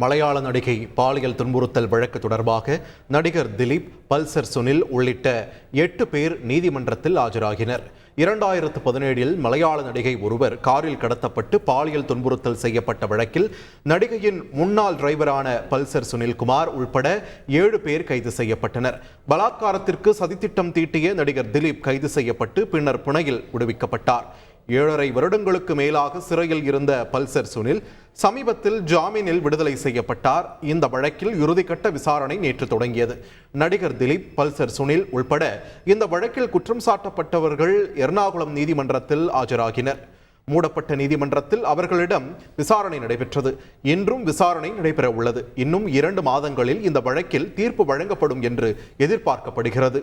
மலையாள நடிகை பாலியல் துன்புறுத்தல் வழக்கு தொடர்பாக நடிகர் திலீப் பல்சர் சுனில் உள்ளிட்ட எட்டு பேர் நீதிமன்றத்தில் ஆஜராகினர். இரண்டாயிரத்து பதினேழில் மலையாள நடிகை ஒருவர் காரில் கடத்தப்பட்டு பாலியல் துன்புறுத்தல் செய்யப்பட்ட வழக்கில் நடிகையின் முன்னாள் டிரைவரான பல்சர் சுனில்குமார் உள்பட ஏழு பேர் கைது செய்யப்பட்டனர். பலாத்காரத்திற்கு சதித்திட்டம் தீட்டிய நடிகர் திலீப் கைது செய்யப்பட்டு பின்னர் புனையில் விடுவிக்கப்பட்டார். ஏழரை வருடங்களுக்கு மேலாக சிறையில் இருந்த பல்சர் சுனில் சமீபத்தில் ஜாமீனில் விடுதலை செய்யப்பட்டார். இந்த வழக்கில் இறுதிக்கட்ட விசாரணை நேற்று தொடங்கியது. நடிகர் திலீப் பல்சர் சுனில் உள்பட இந்த வழக்கில் குற்றம் சாட்டப்பட்டவர்கள் எர்ணாகுளம் நீதிமன்றத்தில் ஆஜராகினர். மூடப்பட்ட நீதிமன்றத்தில் அவர்களிடம் விசாரணை நடைபெற்றது. இன்றும் விசாரணை நடைபெற உள்ளது. இன்னும் இரண்டு மாதங்களில் இந்த வழக்கில் தீர்ப்பு வழங்கப்படும் என்று எதிர்பார்க்கப்படுகிறது.